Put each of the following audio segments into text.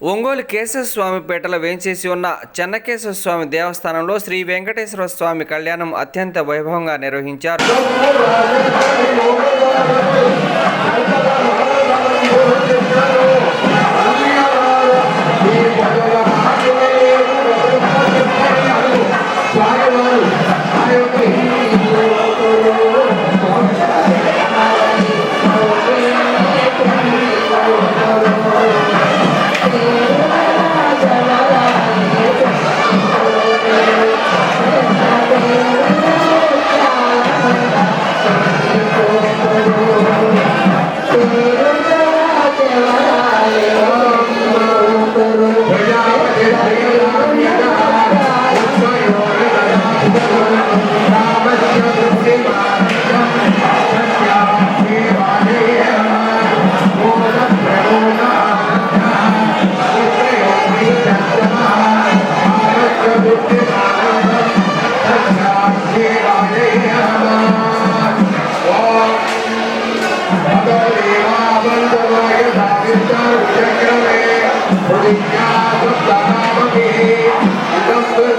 ఒంగోలు కేశవస్వామి పేటలో వేంచేసి ఉన్న చెన్నకేశ్వర స్వామి దేవస్థానంలో శ్రీ వెంకటేశ్వర స్వామి కళ్యాణం అత్యంత వైభవంగా నిర్వహించారు.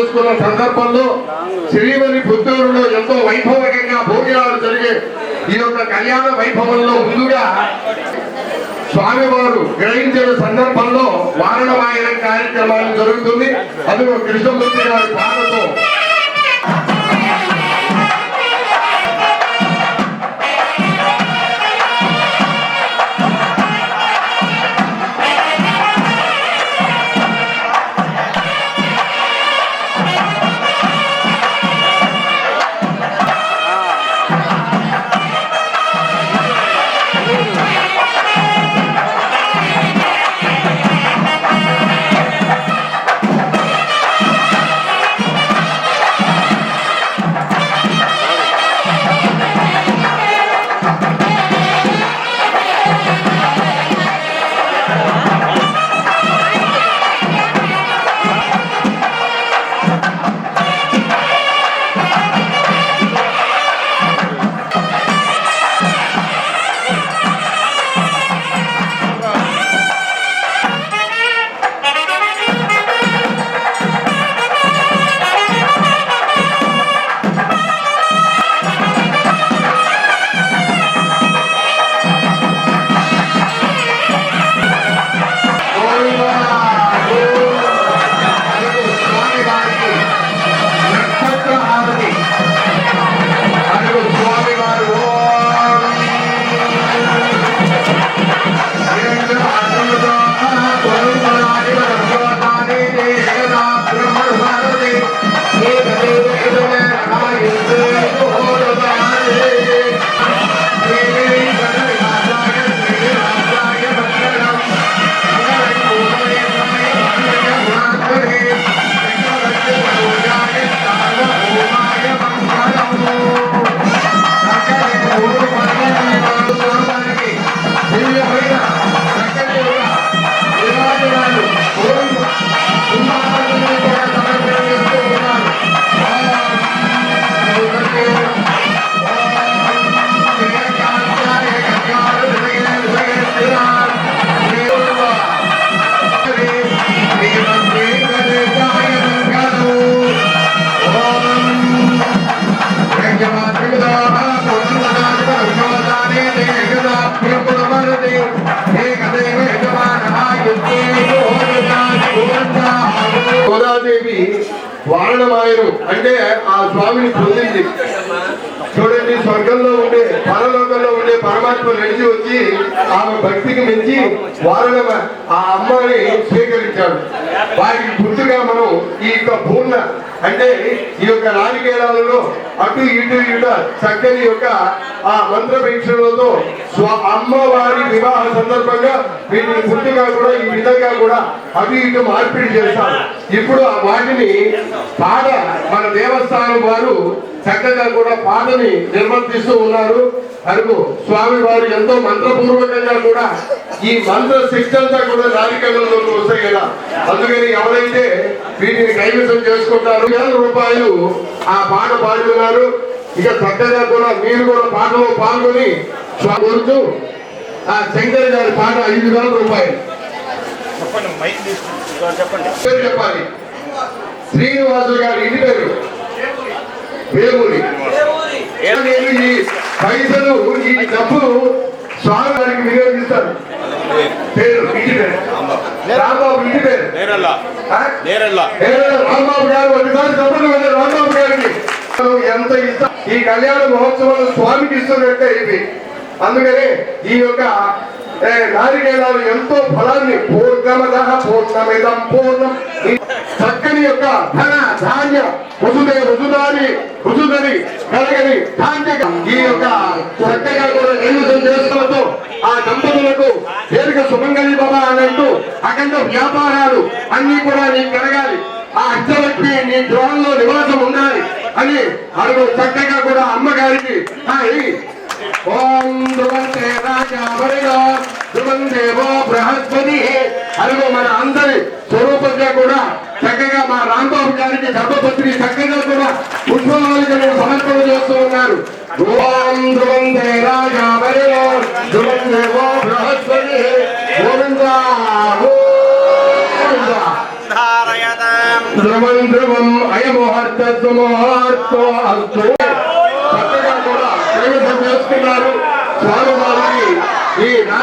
చేసుకున్న సందర్భంలో శ్రీవరి పుత్తూరులో ఎంతో వైభవకంగా భోజనాలు జరిగే ఈ యొక్క కళ్యాణ వైభవంలో ముందుగా స్వామివారు గ్రహించిన సందర్భంలో వారణవాయన కార్యక్రమాలు జరుగుతుంది. అది ఒక కృష్ణమూర్తి గారి పాటతో గోదాదేవి వారణమాయను. అంటే ఆ స్వామిని పొందింది చూడండి స్వర్గంలో ఉండే పరలోకంలో ఉండే పరమాత్మ నడిచి వచ్చి ఆమె భక్తికి మించి వారణమ ఆ అమ్మని స్వీకరించాడు. వారికి గుర్తుగా మనం ఈ యొక్క పూర్ణ అంటే ఈ యొక్క నారికేళాలలో అటు ఇటు ఇటు చక్కని యొక్క ఆ మంత్ర వీక్షణలతో స్వ అమ్మవారి వివాహ సందర్భంగా వీటిని గుర్తుగా కూడా ఈ విధంగా కూడా అటు ఇటు మార్పిడి చేస్తారు ఇప్పుడు ఆ వాటిని పాట మన దేవస్థానం వారు చక్కగా కూడా పాటని నిర్వర్తిస్తూ ఉన్నారు. అరుగు స్వామి వారు ఎంతో మంత్రపూర్వకంగా కూడా ఈ మంత్ర శక్తి అంతా కూడా నారికళ్ళలోకి వస్తాయి కదా. అందుకని ఎవరైతే వీటిని కైవసం చేసుకుంటారో వేల రూపాయలు ఆ పాట పాడుతున్నారు. ఇక చక్కగా కూడా మీరు కూడా పాటలో పాల్గొని గురుతూ ఆ శంకర్ గారి పాట ఐదు వేల రూపాయలు. చెప్పండి చెప్పండి. చెప్పాలి. శ్రీనివాసు గారి ఇంటి పేరు. వేమూరి నేను ఈ పైసలు ఈ డబ్బు స్వామి గారికి వినియోగిస్తాను పేరు ఇంటి పేరు. రాంబాబు ఇంటి పేరు. రాంబాబు గారు ఒకసారి మరి రాంబాబు గారికి. ఎంత ఇష్టం ఈ కళ్యాణ మహోత్సవాలు స్వామికి ఇస్తున్నట్టే ఇవి. అందుకనే ఈ యొక్క నారికేళాలు ఎంతో ఫలాన్ని పూర్ణమద పూర్ణమిదం పూర్ణం. చక్కని యొక్క ధన ధాన్య రుజుదే రుజుదాని రుజుదని కలగని ధాన్య ఈ యొక్క చక్కగా కూడా నిలుసం చేసుకోవడంతో ఆ దంపతులకు దీర్ఘ సుమంగళి బాబా అన్నట్టు అఖండ వ్యాపారాలు అన్ని కూడా నీకు కలగాలి. ఆ అష్టలక్ష్మి నీ గృహంలో నివాసం ఉండాలి అని అడుగు చక్కగా కూడా అమ్మగారికి ఆ, ఈ ఓం ధ్రువంతే రాజా వరిలో ధ్రువం దేవో బృహస్పతి. అదిగో మన అందరి స్వరూపంగా కూడా చక్కగా మా రాంబాబు గారికి గర్భపత్రి చక్కగా కూడా పుష్పమాలికను సమర్పణ చేస్తూ ఉన్నారు. ఓం ధ్రువంతే రాజా వరిలో ధ్రువం దేవో బృహస్పతి. గోవిందా ధ్రువం ధ్రువం అయమోహర్తత్వమోహర్తో అస్తు చక్కగా వస్తున్నారు స్వామివారికి ఈ